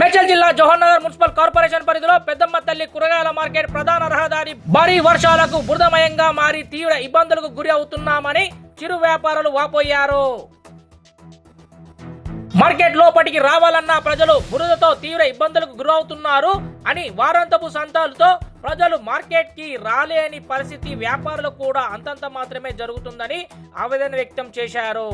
మేడ్చల్ జిల్లా Jawahar Nagar municipal corporation పరిధిలో పెద్దమ్మ తల్లి కూరగాయల మార్కెట్ ప్రధాన రహదారి భారీ వర్షాలకు బురదమయంగా మారి తీవ్ర ఇబ్బందులకు గురి అవుతున్నామని చిరు వ్యాపారులు వాపోయారు. మార్కెట్ లోపటికి రావాలన్నా ప్రజలు బురదతో తీవ్ర ఇబ్బందులకు గురవుతున్నారు అని వారాంతపు సంతాలతో ప్రజలు మార్కెట్కి రాలేని పరిస్థితి వ్యాపారులు కూడా అంతంత మాత్రమే జరుగుతుందని ఆవేదన వ్యక్తం చేశారు.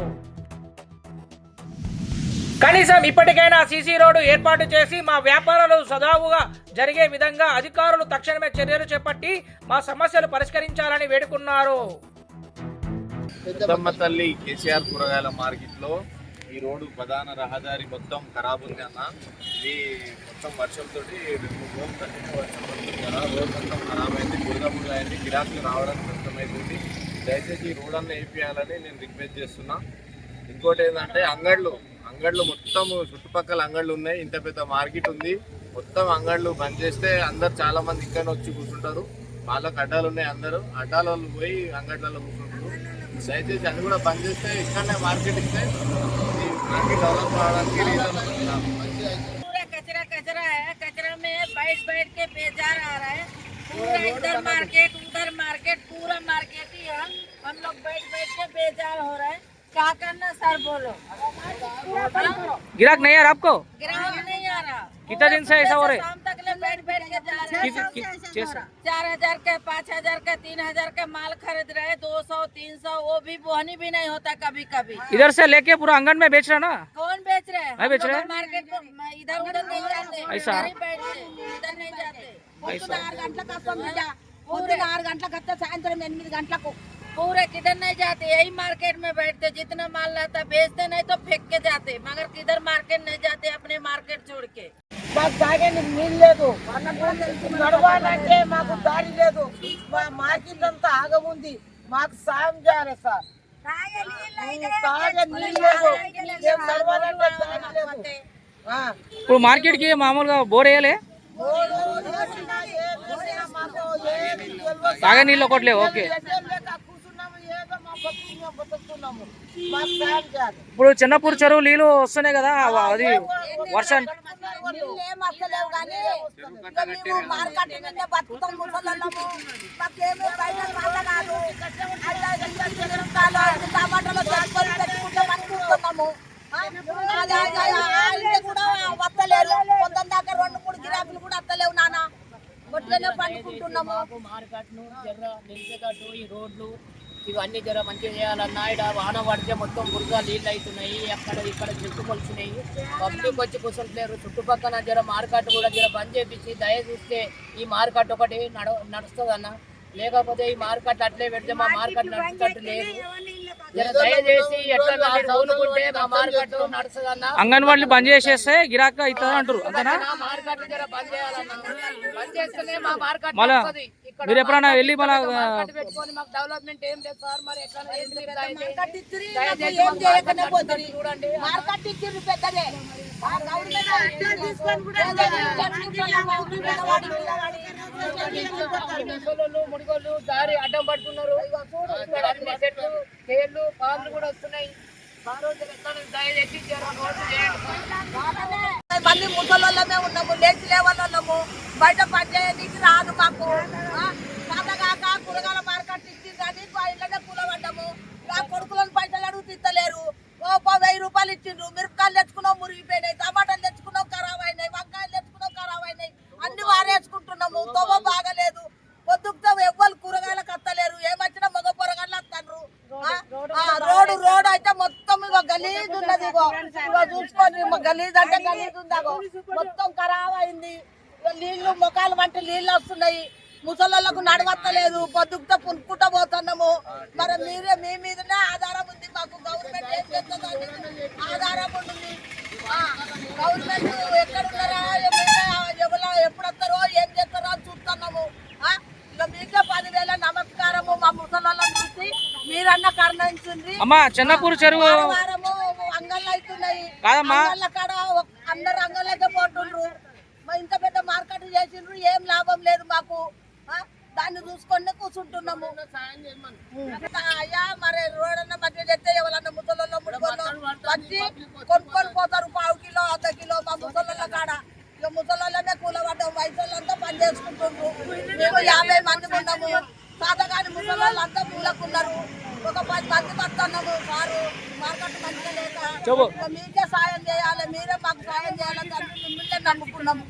కనీసం ఇప్పటికైనా సీసీ రోడ్డు ఏర్పాటు చేసి మా వ్యాపారాలు సజావుగా జరిగే విధంగా అధికారులు తక్షణమే చర్యలు చేపట్టి మా సమస్యలు పరిష్కరించాలని వేడుకున్నారు. పెద్దమ్మ తల్లి కేసీఆర్ కూరగాయల మార్కెట్లో ఈ రోడ్డు ప్రధాన రహదారి మొత్తం ఖరాబ్ ఉంది అన్న. ఇది మొత్తం వర్షంతో రెండు రోజులు వర్షం పడుతుంది కదా. రోడ్ మొత్తం ఖరాబ్ అయింది బురద బురద అయింది. గిరాకులు రావడానికి కష్టమైంది దయచేసి ఈ రోడ్ అన్న వేపియాలని నేను రిక్వెస్ట్ చేస్తున్నా. ఇంకోటి ఏంటంటే అంగళ్ళు అంగళ్ళు మొత్తం చుట్టుపక్కల అంగళ్ళు ఉన్నాయి ఇంత పెద్ద మార్కెట్ ఉంది మొత్తం అంగళ్ళు బంద్ చేస్తే అందరు చాలా మంది ఇక్కడ వచ్చి కూర్చుంటారు వాళ్ళకి అడ్డాలు ఉన్నాయి అందరూ అడ్డాల వాళ్ళు పోయి అంగళ్ళలో కూర్చుంటారు దయచేసి అది కూడా బంద్ చేస్తే ఇక్కడనే మార్కెట్ ఇస్తే ఈ మార్కెట్ డెవలప్ కావడానికి రీజన్ पूरा कचरा कचरा है कचरा में बैठ बैठ के बेजार आ रहा है पूरा इधर मार्केट उधर मार्केट पूरा मार्केट ही है हम लोग बैठ बैठ के बेजार हो रहे हैं क्या करना सर बोलो गिराक नहीं यार आपको ग्राहक नहीं आ रहा कितना दिन से ऐसा हो रहा है? शाम तक ले बैठ बैठ के जा रहे कि- हैं कि- जैसा- चार हजार का पाँच हजार का तीन हजार का माल खरीद रहे हैं दो सौ तीन सौ वो भी बोहनी भी नहीं होता कभी कभी इधर से लेके पूरा आंगन में बेच रहा ना कौन बेच रहे हैं मैं बेच रहे हैं? मार्केट को इधर उधर नहीं जाते ऐसा? इधर ही बैठते इधर नहीं जाते ऐसा ఆరు గంటలకు వస్తాం బిడ్డ పొద్దున ఆరు గంటలకు వస్తే సాయంత్రం ఎనిమిది గంటలకు पूरे किधर नहीं जाते यही मार्केट में बैठते जितना माल लाता बेचते नहीं तो फेंक के जाते मगर किधर मार्केट नहीं जाते अपने मार्केट छोड़ के మాకు తాగేందుకు నీళ్ళు లేదు నడవాలంటే మాకు దారి లేదు మా మార్కెట్ అంతా ఆగముంది మాకు సాయం చేయాలి సార్ తాగే నీళ్ళు లేదు మేము నడవాలంటే దారి లేదు ఆ. ఇప్పుడు మార్కెట్ కి మామూలుగా బోర్ వేయలే రోడ్డు వేసినా ఏం వేసినా మాకు ఏమీ తెలియదు. తాగే నీళ్ళు ఒకటి లేవు ఓకే సాయం ఇప్పుడు చిన్నపూర్ చెరువు నీళ్ళు వస్తున్నాయి కదా అది వర్షం కానీ మేము మార్కెట్ మీద బతుకుతాం ముసలము మాకేమీ బయట కాదు టమాటాలు పెట్టుకుంటే బతుకుతున్నాము. కూడా వస్తలేరు. పొద్దున్న దాకా రెండు మూడు గిరాకులు కూడా వస్తలేవు నాన్న. పండుకుంటున్నాము. ఈ రోడ్లు. ఇవన్నీ జర మంచిగా చేయాలన్నా ఇక్కడ వాన పడితే మొత్తం బురద నీళ్ళు అవుతున్నాయి అక్కడ ఇక్కడ చెట్టు కొలిచినాయి పబ్లిక్ వచ్చి కూర్చుంటలేరు. చుట్టుపక్కల జర మార్కెట్ కూడా జర బంద్ చేపించి దయ చూస్తే ఈ మార్కెట్ ఒకటి నడ నడుస్తుంది లేకపోతే ఈ మార్కెట్ అట్లే పెడితే మా మార్కెట్ నడుచుకుంటూ లేదు. దయచేసి ఎట్లా మా మార్కెట్ అంగన్వాడీలు బంద్ చేసేస్తే గిరాక అవుతుంది అంటారు అంతేనా? మార్కెట్ జర బంద్ చేయాలన్నా. బంద్ చేస్తేనే మా మార్కెట్ మీరు ఎప్పుడైనా వెళ్ళి మాకు డెవలప్మెంట్ ఏం లేదు సార్ మరి. చూడండి మార్కెట్ పెద్దదే ముడిగోళ్ళు దారి అడ్డం పడుతున్నారు చెట్లు తేళ్ళు పాములు కూడా వస్తున్నాయి మళ్ళీ ముసలోళ్ళమే ఉన్నాము లేచి లేవాళ్ళము బయట పనిచేయడానికి రాదు మాకు ఓ వెయ్యి రూపాయలు ఇచ్చిండ్రు. మిరపకాయలు తెచ్చుకున్నాం మురిగిపోయినాయి. టమాటాలు తెచ్చుకున్నాం ఖరాబ్ అయినాయి. వంకాయలు తెచ్చుకున్నాం ఖరాబ్ అయినాయి. అన్ని వారేసుకుంటున్నాము. తొవ్వ బాగలేదు. పొద్దుకుతో ఎవ్వరు కూరగాయలకు వస్తలేరు ఏమొచ్చినా మగ పొరగాయలు వస్తారు రోడ్డు రోడ్ అయితే మొత్తం ఇగో గలీజ్ ఉన్నది ఇగో. ఇగో చూసుకోండి ఇగో గలీజ్ అంటే గలీజ్ ఉంది అగో మొత్తం ఖరాబ్ అయింది. నీళ్ళు ముఖాలు వంటి నీళ్ళు వస్తున్నాయి. ముసలోళ్ళకు నడవత్తలేదు పొద్దుకుతో పునుక్కుంటూ పోతున్నాము. మరి మీరే మీ మీదనే ఆధారం ఉంది. మాకు గవర్నమెంట్ ఏం చేస్తుందని ఆధారం ఉంది ఆ, గవర్నమెంట్ ఎక్కడ ఉన్నారా ఏమైనా ఎవరు ఎప్పుడు వస్తారో ఏం చేస్తారో అని చూస్తున్నాము. ఇక మీకే పదివేల నమస్కారము మా ముసలోళ్ళని చూసి మీరన్న కరుణించండి అమ్మా చిన్నపూర్ చెరువు అంగళ్ళు అవుతున్నాయి. అంగళ్ళ కాడ అందరు అంగళ్ళకే పోతుండ్రు. మరి ఇంత పెద్ద మార్కెట్ చేసిండ్రు ఏం లాభం లేదు మాకు? దాన్ని చూసుకొని కూర్చుంటున్నాము. అయ్యా మరి రోడ్ అన్న మధ్య చెప్తే ఎవరన్నా ముసలోళ్ళు ముడుకోళ్ళు వచ్చి కొనుక్కొని పోతారు పావు కిలో అర్ధ కిలో మా ముసలోళ్ళ కాడ. ఇక ముసలోళ్ళమే కూలబడ్డాం వయసు వాళ్ళంతా పని చేసుకుంటుండ్రు. మేము యాభై మంది ఉన్నాము. సాధగాని ముసలోళ్ళంతా కూలకున్నారు. ఒక పది మంది వస్తున్నాము సారు. మార్కెట్ మంచిగా లేక మీకే సాయం చేయాలి మీరే మాకు సాయం చేయాలని మిమ్మల్ని నమ్ముకున్నాము.